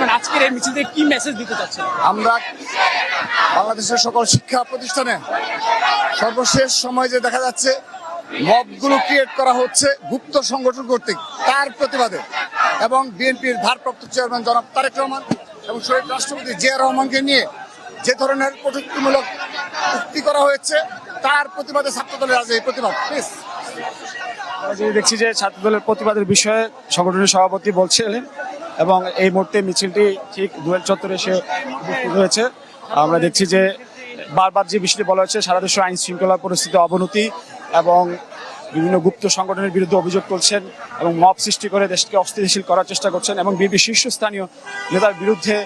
করবেন? আজকের এই মিছিল থেকে কি মেসেজ দিতে চাচ্ছেন? আমরা বাংলাদেশের সকল শিক্ষা প্রতিষ্ঠানে সর্বশেষ সময় যে দেখা যাচ্ছে মবগুলো ক্রিয়েট করা হচ্ছে গুপ্ত সংগঠন কর্তৃক তার প্রতিবাদে। এবং বিএনপির ভারপ্রাপ্ত চেয়ারম্যান জনাব তারেক রহমান এবং শহীদ রাষ্ট্রপতি জিয়া রহমানকে নিয়ে যে ধরনের কটূক্তিমূলক উক্তি করা হয়েছে তার প্রতিবাদে ছাত্রদলের আজ এই প্রতিবাদ। প্লিজ দেখছি যে ছাত্রদলের প্রতিবাদের বিষয়ে সংগঠনের সভাপতি বলছিলেন এবং এই মুহূর্তে মিছিলটি ঠিক দুয়েল চত্বরে এসে উপস্থিত হয়েছে। আমরা দেখছি যে বারবার যে বিষয়টি বলা হয়েছে, সারা দেশে আইন শৃঙ্খলা পরিস্থিতি অবনতি এবং বিভিন্ন গুপ্ত সংগঠনের বিরুদ্ধে অভিযোগ করছেন এবং মব সৃষ্টি করে দেশকে অস্থিতিশীল করার চেষ্টা করছেন এবং বিএনপি শীর্ষস্থানীয় নেতার বিরুদ্ধে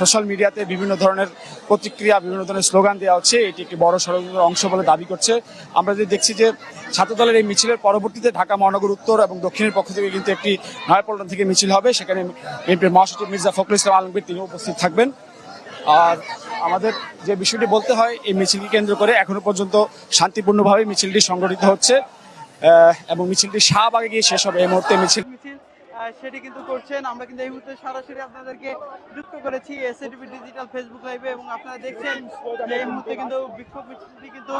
সোশ্যাল মিডিয়াতে বিভিন্ন ধরনের প্রতিক্রিয়া, বিভিন্ন ধরনের স্লোগান দেওয়া হচ্ছে। এটি একটি বড় ষড়যন্ত্রের অংশ বলে দাবি করছে। আমরা যদি দেখছি যে ছাত্রদলের এই মিছিলের পরবর্তীতে ঢাকা, মহানগর, উত্তর এবং দক্ষিণের পক্ষ থেকে কিন্তু একটি নয়াপল্টন থেকে মিছিল হবে। সেখানে বিএনপির মহাসচিব মির্জা ফখরুল ইসলাম আলমগীর তিনি উপস্থিত থাকবেন। আর আমাদের যে বিষয়টি বলতে হয়, এই মিছিলকে কেন্দ্র করে এখনও পর্যন্ত শান্তিপূর্ণভাবে মিছিলটি সংগঠিত হচ্ছে। এবং মিছিলটি শাহবাগে গিয়ে শেষ হবে। এই মুহূর্তে মিছিল সেটি কিন্তু করছেন। আমরা কিন্তু এই মুহূর্তে সরাসরি আপনাদেরকে যুক্ত করেছি এসএটিভি ডিজিটাল ফেসবুক লাইভে এবং আপনারা দেখছেন যে এই মুহূর্তে কিন্তু বিক্ষোভ মিছিলটি কিন্তু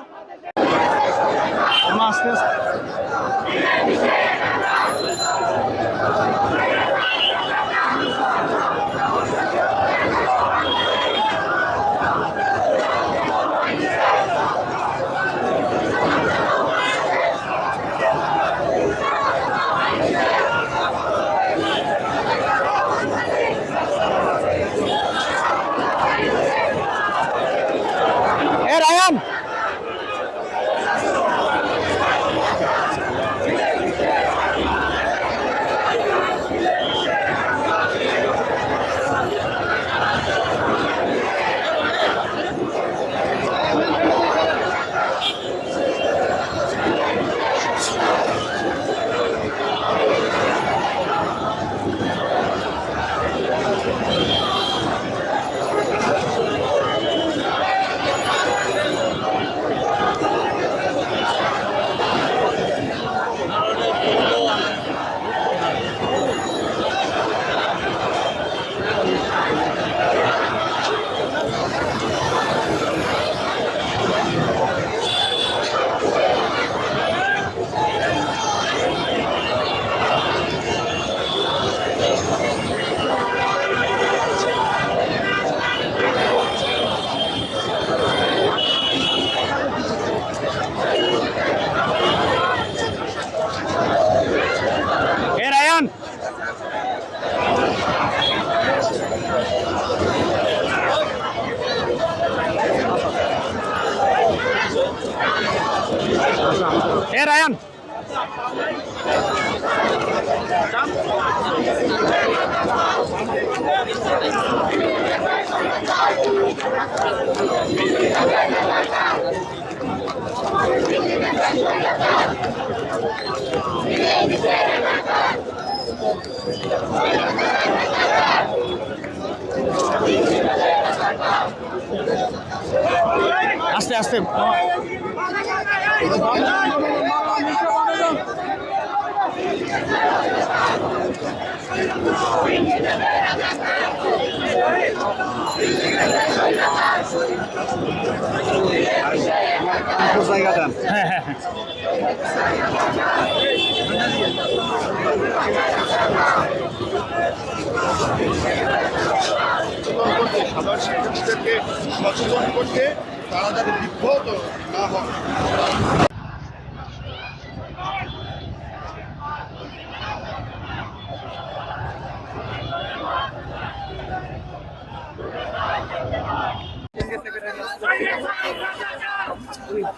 আস্তে আস্তে। হ্যাঁ হ্যাঁ হ্যাঁ। সাধারণ শিক্ষার্থীদেরকে সচেতন করতে তারা যাতে বিব্রত না হয়